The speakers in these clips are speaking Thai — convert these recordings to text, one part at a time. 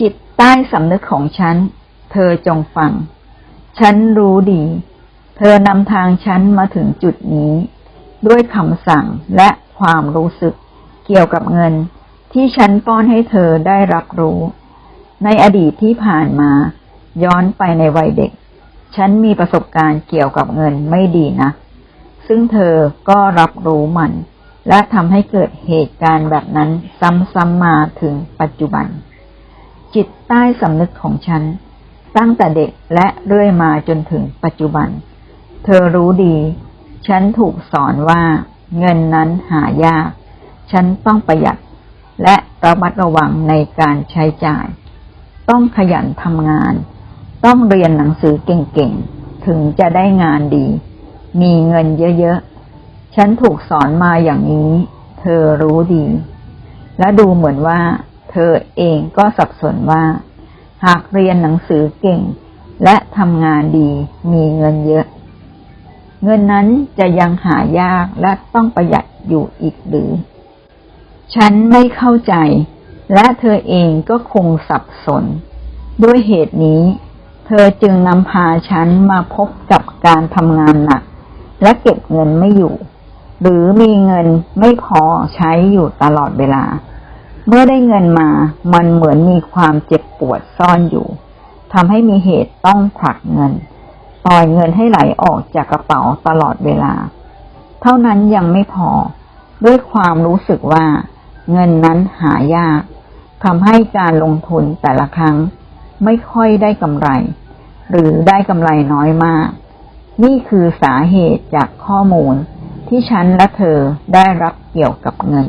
จิตใต้สำนึกของฉัน เธอจงฟัง ฉันรู้ดี เธอนำทางฉันมาถึงจุดนี้ ด้วยคำสั่งและความรู้สึกเกี่ยวกับเงินที่ฉันป้อนให้เธอได้รับรู้ ในอดีตที่ผ่านมา ย้อนไปในวัยเด็ก ฉันมีประสบการณ์เกี่ยวกับเงินไม่ดีนะซึ่งเธอก็รับรู้มัน และทำให้เกิดเหตุการณ์แบบนั้นซ้ำๆมาถึงปัจจุบัน จิตใต้สำนึกของฉัน ตั้งแต่เด็กและเรื่อยมาจนถึงปัจจุบัน เธอรู้ดี ฉันถูกสอนว่าเงินนั้นหายาก ฉันต้องประหยัด และระมัดระวังในการใช้จ่าย ต้องขยันทำงาน ต้องเรียนหนังสือเก่งๆ ถึงจะได้งานดี มีเงินเยอะๆ ฉันถูกสอนมาอย่างนี้ เธอรู้ดี และดูเหมือนว่า เธอเองก็สับสนว่า หากเรียนหนังสือเก่ง และทำงานดีมีเงินเยอะ เงินนั้นจะยังหายากและต้องประหยัดอยู่อีกหรือ ฉันไม่เข้าใจ และเธอเองก็คงสับสน ด้วยเหตุนี้ เธอจึงนำพาฉันมาพบกับการทำงานหนัก และเก็บเงินไม่อยู่ หรือมีเงินไม่พอใช้อยู่ตลอดเวลา เมื่อได้เงินมา มันเหมือนมีความเจ็บปวดซ่อนอยู่ทำให้มีเหตุต้องผลักเงิน ปล่อยเงินให้ไหลออกจากกระเป๋าตลอดเวลา เท่านั้นยังไม่พอ ด้วยความรู้สึกว่า เงินนั้นหายากทำให้การลงทุนแต่ละครั้ง ไม่ค่อยได้กำไร หรือได้กำไรน้อยมาก นี่คือสาเหตุจากข้อมูลที่ฉันและเธอได้รับเกี่ยวกับเงิน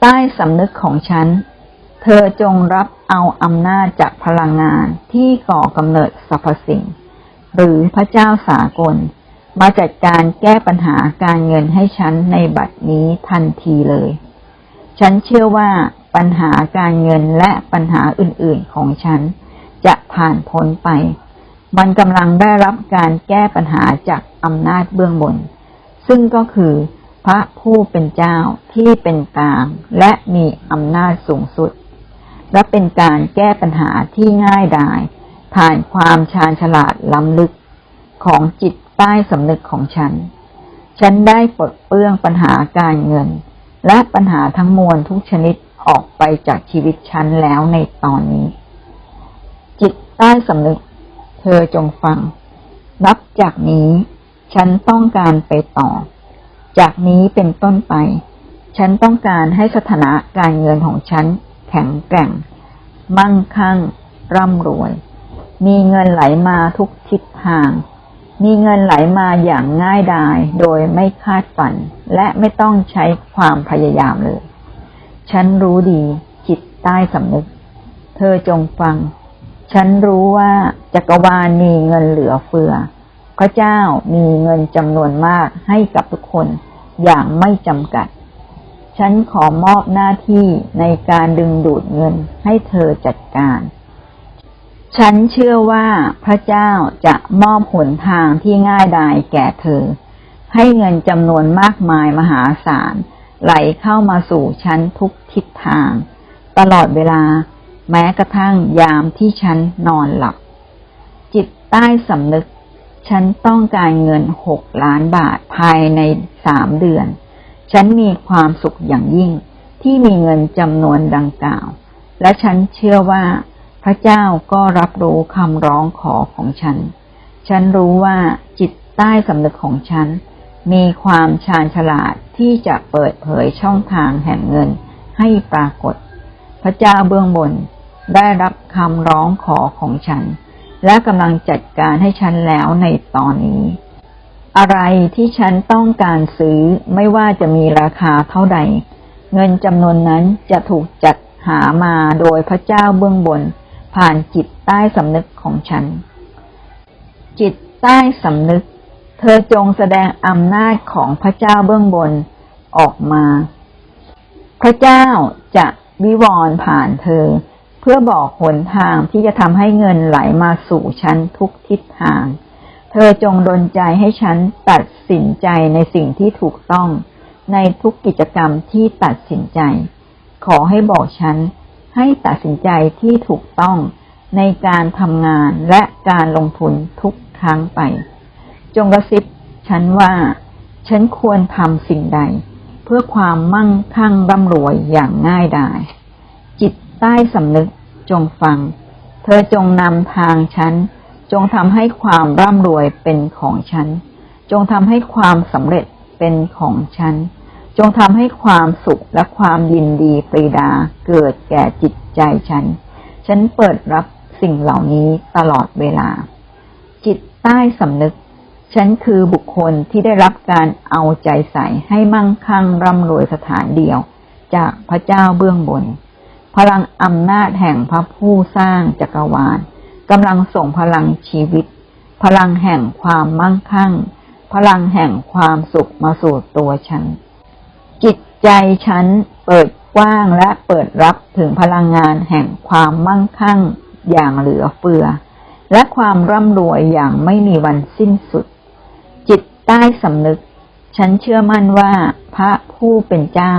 ใต้สำนึกของฉัน เธอจงรับเอาอำนาจจากพลังงานที่ก่อกำเนิดสรรพสิ่ง หรือพระเจ้าสากล มาจัดการแก้ปัญหาการเงินให้ฉันในบัดนี้ทันทีเลย ฉันเชื่อว่าปัญหาการเงินและปัญหาอื่นๆของฉัน จะผ่านพ้นไป มันกำลังได้รับการแก้ปัญหาจากอำนาจเบื้องบน ซึ่งก็คือ พระผู้เป็นเจ้าที่เป็นกลางและมีอำนาจสูงสุด และเป็นการแก้ปัญหาที่ง่ายดาย ผ่านความชาญฉลาดล้ำลึกของจิตใต้สำนึกของฉัน ฉันได้ปลดเปลื้องปัญหาการเงิน และปัญหาทั้งมวลทุกชนิดออกไปจากชีวิตฉันแล้วในตอนนี้ จิตใต้สำนึก เธอจงฟัง นับจากนี้ ฉันต้องการไปต่อ จากนี้เป็นต้นไป ฉันต้องการให้สถานะการเงินของฉันแข็งแกร่ง มั่งคั่ง ร่ำรวย มีเงินไหลมาทุกทิศทาง มีเงินไหลมาอย่างง่ายดายโดยไม่คาดฝัน และไม่ต้องใช้ความพยายามเลย ฉันรู้ดีจิตใต้สำนึก เธอจงฟัง ฉันรู้ว่าจักรวาลมีเงินเหลือเฟือพระเจ้ามีเงินจำนวนมากให้กับทุกคน อย่างไม่จำกัด ฉันขอมอบหน้าที่ในการดึงดูดเงินให้เธอจัดการ ฉันเชื่อว่าพระเจ้าจะมอบหนทางที่ง่ายดายแก่เธอ ให้เงินจำนวนมากมายมหาศาลไหลเข้ามาสู่ฉันทุกทิศทาง ตลอดเวลาแม้กระทั่งยามที่ฉันนอนหลับ จิตใต้สำนึก ฉันต้องการเงินหกล้านบาทภายในสามเดือน ฉันมีความสุขอย่างยิ่งที่มีเงินจำนวนดังกล่าว และฉันเชื่อว่า พระเจ้าก็รับรู้คำร้องขอของฉัน ฉันรู้ว่าจิตใต้สำนึกของฉัน มีความชาญฉลาดที่จะเปิดเผยช่องทางแห่งเงินให้ปรากฏ พระเจ้าเบื้องบนได้รับคำร้องขอของฉัน และกำลังจัดการให้ฉันแล้วในตอนนี้ อะไรที่ฉันต้องการซื้อไม่ว่าจะมีราคาเท่าใด เงินจำนวนนั้นจะถูกจัดหามาโดยพระเจ้าเบื้องบน ผ่านจิตใต้สำนึกของฉัน จิตใต้สำนึก เธอจงแสดงอำนาจของพระเจ้าเบื้องบนออกมา พระเจ้าจะวิวรณ์ผ่านเธอ พื่อบอกหนทางที่จะทำให้เงินไหลมาสู่ฉันทุกทิศทาง เธอจงดลใจให้ฉันตัดสินใจในสิ่งที่ถูกต้อง ในทุกกิจกรรมที่ตัดสินใจ ขอให้บอกฉันให้ตัดสินใจที่ถูกต้องในการทำงานและการลงทุนทุกครั้งไป จงกระซิบฉันว่า ฉันควรทำสิ่งใด เพื่อความมั่งคั่งร่ำรวยอย่างง่ายดาย จิตใต้สำนึก จงฟัง เธอจงนำทางฉัน จงทำให้ความร่ำรวยเป็นของฉัน จงทำให้ความสำเร็จเป็นของฉัน จงทำให้ความสุขและความยินดีปรีดาเกิดแก่จิตใจฉัน ฉันเปิดรับสิ่งเหล่านี้ตลอดเวลา จิตใต้สำนึก ฉันคือบุคคลที่ได้รับการเอาใจใส่ให้มั่งคั่งร่ำรวยสถานเดียว จากพระเจ้าเบื้องบน พลังอำนาจแห่งพระผู้สร้างจักรวาลกำลังส่งพลังชีวิต พลังแห่งความมั่งคั่ง พลังแห่งความสุขมาสู่ตัวฉัน จิตใจฉันเปิดกว้างและเปิดรับถึงพลังงานแห่งความมั่งคั่งอย่างเหลือเฟือ และความร่ำรวยอย่างไม่มีวันสิ้นสุด จิตใต้สำนึก ฉันเชื่อมั่นว่าพระผู้เป็นเจ้า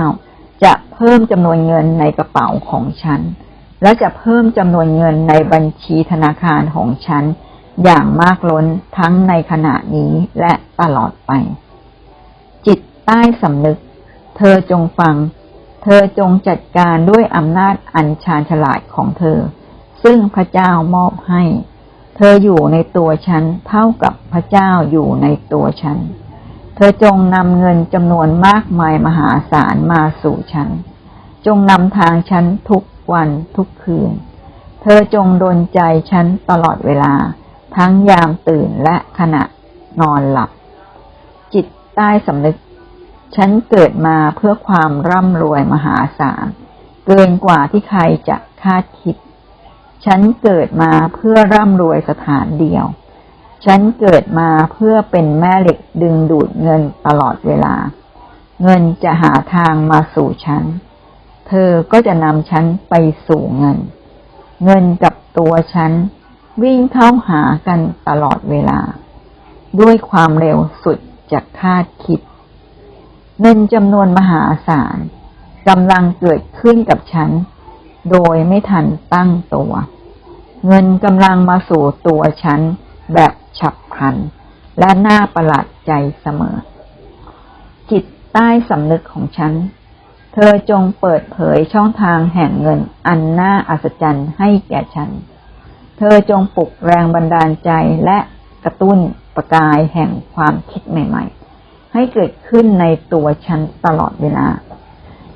จะเพิ่มจำนวนเงินในกระเป๋าของฉัน และจะเพิ่มจำนวนเงินในบัญชีธนาคารของฉัน อย่างมากล้นทั้งในขณะนี้และตลอดไป จิตใต้สำนึก เธอจงฟัง เธอจงจัดการด้วยอำนาจอันชาญฉลาดของเธอ ซึ่งพระเจ้ามอบให้ เธออยู่ในตัวฉันเท่ากับพระเจ้าอยู่ในตัวฉัน ธอจงนำเงินจำนวนมากมายมหาศาลมาสู่ฉัน จงนำทางฉันทุกวันทุกคืน เธอจงดลใจฉันตลอดเวลา ทั้งยามตื่นและขณะนอนหลับ จิตใต้สำนึก ฉันเกิดมาเพื่อความร่ำรวยมหาศาล เกินกว่าที่ใครจะคาดคิด ฉันเกิดมาเพื่อร่ำรวยสถานเดียว ฉันเกิดมาเพื่อเป็นแม่เหล็กดึงดูดเงินตลอดเวลา เงินจะหาทางมาสู่ฉัน เธอก็จะนำฉันไปสู่เงิน เงินกับตัวฉันวิ่งเข้าหากันตลอดเวลา ด้วยความเร็วสุดจากคาดคิด เงินจำนวนมหาศาลกำลังเกิดขึ้นกับฉัน โดยไม่ทันตั้งตัว เงินกำลังมาสู่ตัวฉัน แบบฉับพลัน และน่าประหลาดใจเสมอ จิตใต้สำนึกของฉัน เธอจงเปิดเผยช่องทางแห่งเงินอันน่าอัศจรรย์ให้แก่ฉัน เธอจงปลุกแรงบันดาลใจและกระตุ้นประกายแห่งความคิดใหม่ๆ ให้เกิดขึ้นในตัวฉันตลอดเวลา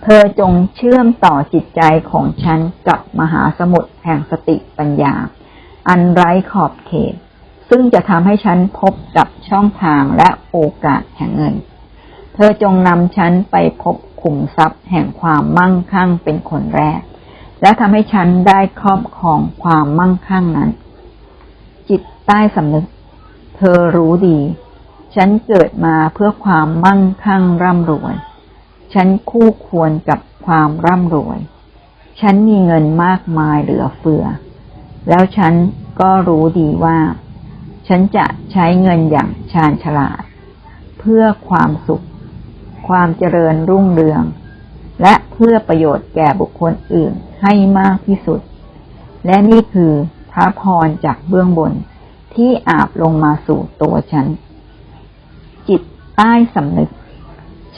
เธอจงเชื่อมต่อจิตใจของฉันกับมหาสมุทรแห่งสติปัญญา อันไร้ขอบเขต ซึ่งจะทำให้ฉันพบกับช่องทางและโอกาสแห่งเงิน เธอจงนำฉันไปพบขุมทรัพย์แห่งความมั่งคั่งเป็นคนแรก และทำให้ฉันได้ครอบครองความมั่งคั่งนั้น จิตใต้สำนึก เธอรู้ดี ฉันเกิดมาเพื่อความมั่งคั่งร่ำรวย ฉันคู่ควรกับความร่ำรวย ฉันมีเงินมากมายเหลือเฟือ แล้วฉันก็รู้ดีว่า ฉันจะใช้เงินอย่างชาญฉลาด เพื่อความสุข ความเจริญรุ่งเรือง และเพื่อประโยชน์แก่บุคคลอื่นให้มากที่สุด และนี่คือพระพรจากเบื้องบนที่อาบลงมาสู่ตัวฉัน จิตใต้สำนึก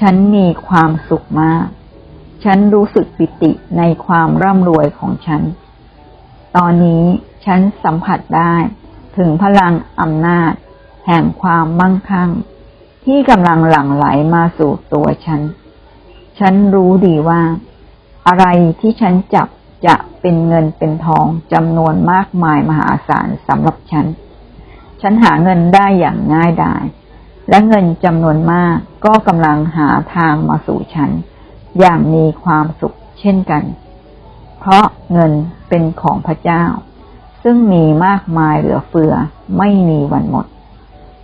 ฉันมีความสุขมาก ฉันรู้สึกปิติในความร่ำรวยของฉัน ตอนนี้ฉันสัมผัสได้ ถึงพลังอำนาจ แห่งความมั่งคั่ง ที่กำลังหลั่งไหลมาสู่ตัวฉัน ฉันรู้ดีว่า อะไรที่ฉันจับจะเป็นเงินเป็นทองจำนวนมากมายมหาศาลสำหรับฉัน ฉันหาเงินได้อย่างง่ายดาย และเงินจำนวนมากก็กำลังหาทางมาสู่ฉัน อย่างมีความสุขเช่นกัน เพราะเงินเป็นของพระเจ้า ซึ่งมีมากมายเหลือเฟือไม่มีวันหมด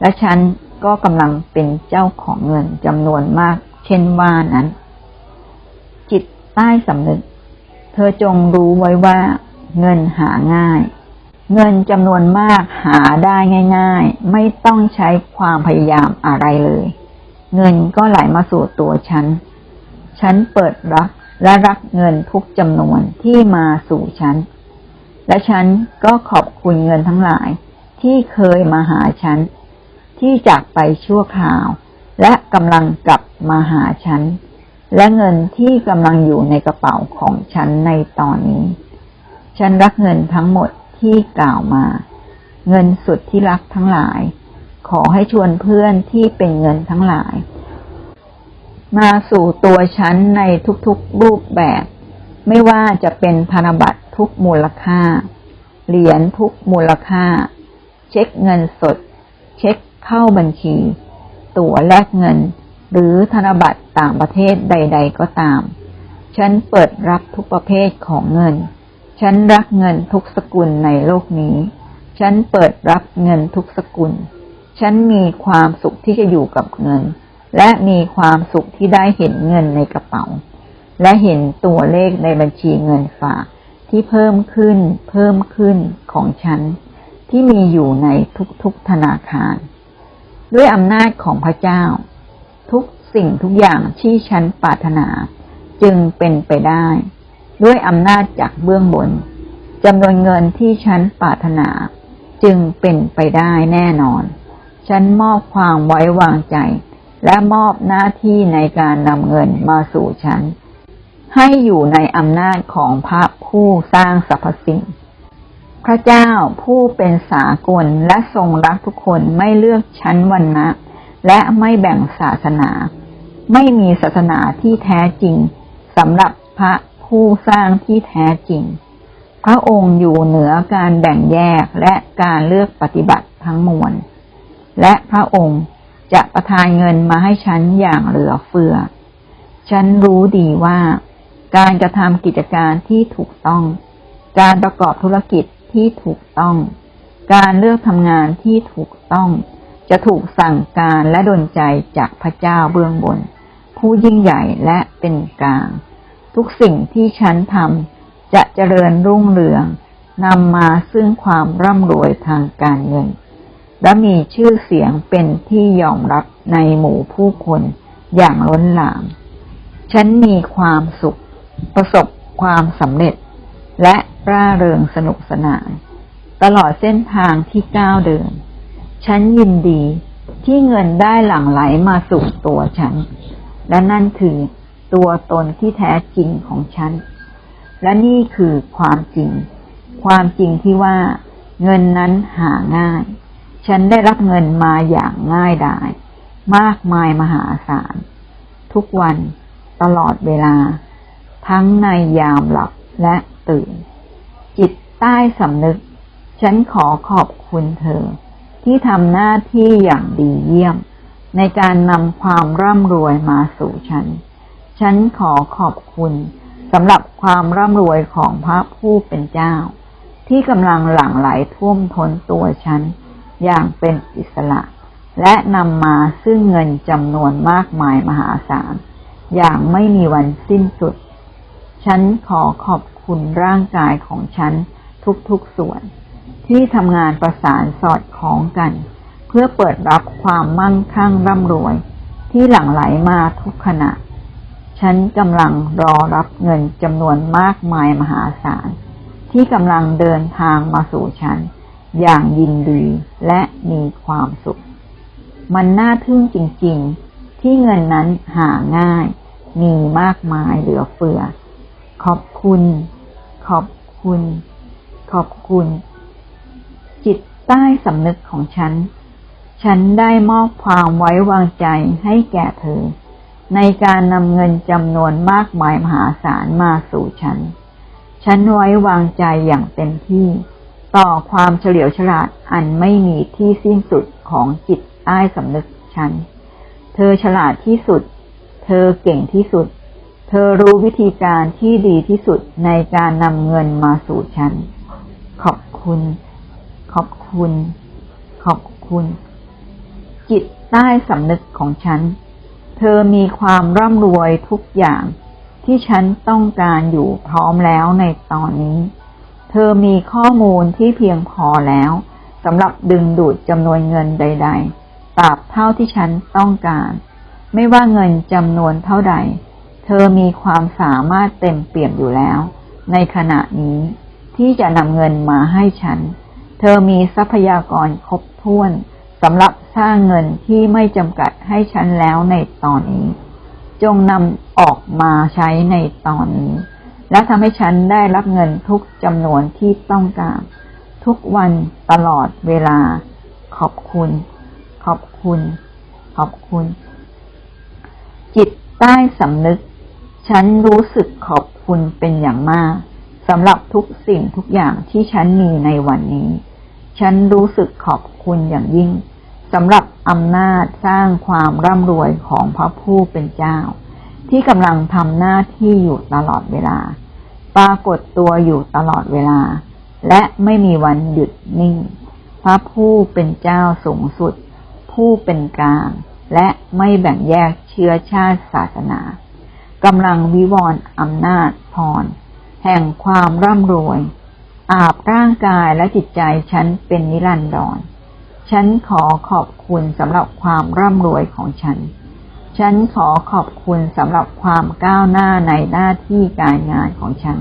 และฉันก็กำลังเป็นเจ้าของเงินจำนวนมาก เช่นว่านั้น จิตใต้สำนึก เธอจงรู้ไว้ว่า เงินหาง่าย เงินจำนวนมากหาได้ง่าย ๆ ไม่ต้องใช้ความพยายามอะไรเลย เงินก็ไหลมาสู่ตัวฉัน ฉันเปิดรับและรักเงินทุกจำนวนที่มาสู่ฉัน และฉันก็ขอบคุณเงินทั้งหลาย ที่เคยมาหาฉัน ที่จากไปชั่วคราว และกำลังกลับมาหาฉัน และเงินที่กำลังอยู่ในกระเป๋าของฉันในตอนนี้ ฉันรักเงินทั้งหมดที่กล่าวมา เงินสุดที่รักทั้งหลาย ขอให้ชวนเพื่อนที่เป็นเงินทั้งหลาย มาสู่ตัวฉันในทุกๆรูปแบบ ไม่ว่าจะเป็นธนบัตร ทุกมูลค่า เหรียญทุกมูลค่า เช็คเงินสด เช็คเข้าบัญชี ตั๋วแลกเงิน หรือธนบัตรต่างประเทศใด ๆ ก็ตาม ฉันเปิดรับทุกประเภทของเงิน ฉันรักเงินทุกสกุลในโลกนี้ ฉันเปิดรับเงินทุกสกุล ฉันมีความสุขที่จะอยู่กับเงิน และมีความสุขที่ได้เห็นเงินในกระเป๋า และเห็นตัวเลขในบัญชีเงินฝาก ที่เพิ่มขึ้น เพิ่มขึ้นของฉันที่มีอยู่ในทุกๆธนาคาร ด้วยอำนาจของพระเจ้า ทุกสิ่งทุกอย่างที่ฉันปรารถนา จึงเป็นไปได้ ด้วยอำนาจจากเบื้องบนจำนวนเงินที่ฉันปรารถนา จึงเป็นไปได้แน่นอน ฉันมอบความไว้วางใจ และมอบหน้าที่ในการนำเงินมาสู่ฉัน ให้อยู่ในอำนาจของพระผู้สร้างสรรพสิ่ง พระเจ้าผู้เป็นสากลและทรงรักทุกคนไม่เลือกชั้นวรรณะ และไม่แบ่งศาสนา ไม่มีศาสนาที่แท้จริงสำหรับพระผู้สร้างที่แท้จริง พระองค์อยู่เหนือการแบ่งแยกและการเลือกปฏิบัติทั้งมวล และพระองค์จะประทานเงินมาให้ฉันอย่างเหลือเฟือ ฉันรู้ดีว่า การกระทำกิจการที่ถูกต้อง การประกอบธุรกิจที่ถูกต้อง การเลือกทำงานที่ถูกต้อง จะถูกสั่งการและดลใจจากพระเจ้าเบื้องบน ผู้ยิ่งใหญ่และเป็นกลาง ทุกสิ่งที่ฉันทำจะเจริญรุ่งเรืองนำมาซึ่งความร่ำรวยทางการเงิน และมีชื่อเสียงเป็นที่ยอมรับในหมู่ผู้คนอย่างล้นหลาม ฉันมีความสุข ประสบความสำเร็จ และร่าเริงสนุกสนาน ตลอดเส้นทางที่ก้าวเดิน ฉันยินดีที่เงินได้หลั่งไหลมาสู่ตัวฉัน และนั่นคือตัวตนที่แท้จริงของฉัน และนี่คือความจริง ความจริงที่ว่า เงินนั้นหาง่าย ฉันได้รับเงินมาอย่างง่ายดาย มากมายมหาศาล ทุกวันตลอดเวลา ทั้งในยามหลับและตื่น จิตใต้สำนึก ฉันขอขอบคุณเธอ ที่ทำหน้าที่อย่างดีเยี่ยม ในการนำความร่ำรวยมาสู่ฉัน ฉันขอขอบคุณสำหรับความร่ำรวยของพระผู้เป็นเจ้า ที่กำลังหลั่งไหลท่วมท้นตัวฉัน อย่างเป็นอิสระ และนำมาซึ่งเงินจำนวนมากมายมหาศาลอย่างไม่มีวันสิ้นสุด ฉันขอขอบคุณร่างกายของฉันทุกๆส่วน ที่ทำงานประสานสอดคล้องกัน เพื่อเปิดรับความมั่งคั่งร่ำรวย ที่หลั่งไหลมาทุกขณะ ฉันกำลังรอรับเงินจำนวนมากมายมหาศาล ที่กำลังเดินทางมาสู่ฉัน อย่างยินดีและมีความสุข มันน่าทึ่งจริง ๆ ที่เงินนั้นหาง่าย มีมากมายเหลือเฟือ ขอบคุณ ขอบคุณ ขอบคุณ จิตใต้สำนึกของฉัน ฉันได้มอบความไว้วางใจให้แก่เธอ ในการนำเงินจำนวนมากมายมหาศาลมาสู่ฉัน ฉันไว้วางใจอย่างเต็มที่ ต่อความเฉลียวฉลาดอันไม่มีที่สิ้นสุดของจิตใต้สำนึกฉัน เธอฉลาดที่สุด เธอเก่งที่สุด เธอรู้วิธีการที่ดีที่สุดในการนำเงินมาสู่ฉัน ขอบคุณ ขอบคุณ ขอบคุณ จิตใต้สำนึกของฉัน เธอมีความร่ำรวยทุกอย่างที่ฉันต้องการอยู่พร้อมแล้วในตอนนี้ เธอมีข้อมูลที่เพียงพอแล้วสำหรับดึงดูดจำนวนเงินใด ๆ ตราบเท่าที่ฉันต้องการ ไม่ว่าเงินจำนวนเท่าใด เธอมีความสามารถเต็มเปี่ยมอยู่แล้ว ในขณะนี้ที่จะนำเงินมาให้ฉัน เธอมีทรัพยากรครบถ้วนสำหรับสร้างเงินที่ไม่จำกัดให้ฉันแล้วในตอนนี้ จงนำออกมาใช้ในตอนนี้ และทำให้ฉันได้รับเงินทุกจำนวนที่ต้องการ ทุกวันตลอดเวลา ขอบคุณ ขอบคุณ ขอบคุณ จิตใต้สำนึก ฉันรู้สึกขอบคุณเป็นอย่างมากสำหรับทุกสิ่งทุกอย่างที่ฉันมีในวันนี้ ฉันรู้สึกขอบคุณอย่างยิ่งสำหรับอำนาจสร้างความร่ำรวยของพระผู้เป็นเจ้า ที่กำลังทำหน้าที่อยู่ตลอดเวลา ปรากฏตัวอยู่ตลอดเวลา และไม่มีวันหยุดนิ่ง พระผู้เป็นเจ้าสูงสุด ผู้เป็นกลาง และไม่แบ่งแยกเชื้อชาติศาสนา กำลังวิวรณ์อำนาจพร แห่งความร่ำรวย อาบร่างกายและจิตใจฉันเป็นนิรันดร ฉันขอขอบคุณสำหรับความร่ำรวยของฉัน ฉันขอขอบคุณสำหรับความก้าวหน้าในหน้าที่การงานของฉัน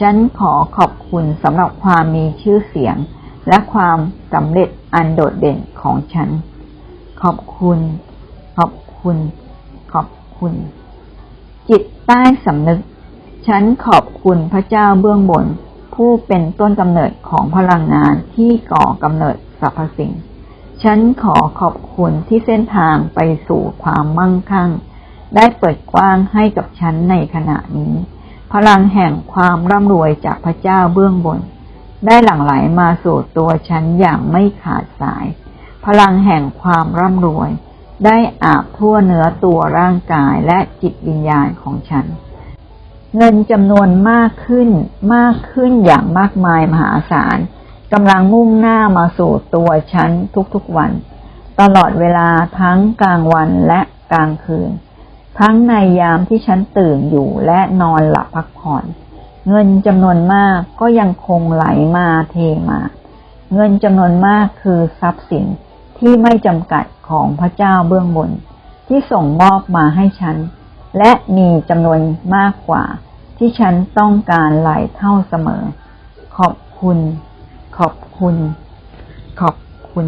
ฉันขอขอบคุณสำหรับความมีชื่อเสียง และความสำเร็จอันโดดเด่นของฉัน ขอบคุณ ขอบคุณ ขอบคุณ จิตใต้สำนึก ฉันขอบคุณพระเจ้าเบื้องบน ผู้เป็นต้นกำเนิดของพลังงานที่ก่อกำเนิดสรรพสิ่ง ฉันขอขอบคุณที่เส้นทางไปสู่ความมั่งคั่ง ได้เปิดกว้างให้กับฉันในขณะนี้ พลังแห่งความร่ำรวยจากพระเจ้าเบื้องบน ได้หลั่งไหลมาสู่ตัวฉันอย่างไม่ขาดสาย พลังแห่งความร่ำรวย ได้อาบทั่วเนื้อตัวร่างกายและจิตวิญญาณของฉัน เงินจำนวนมากขึ้นมากขึ้นอย่างมากมายมหาศาลกำลังมุ่งหน้ามาสู่ตัวฉันทุกๆวัน ตลอดเวลาทั้งกลางวันและกลางคืน ทั้งในยามที่ฉันตื่นอยู่และนอนหลับพักผ่อน เงินจำนวนมากก็ยังคงไหลมาเทมา เงินจำนวนมากคือทรัพย์สินที่ไม่จำกัดของพระเจ้าเบื้องบน ที่ส่งมอบมาให้ฉัน และมีจำนวนมากกว่า ที่ฉันต้องการหลายเท่าเสมอ ขอบคุณ ขอบคุณ ขอบคุณ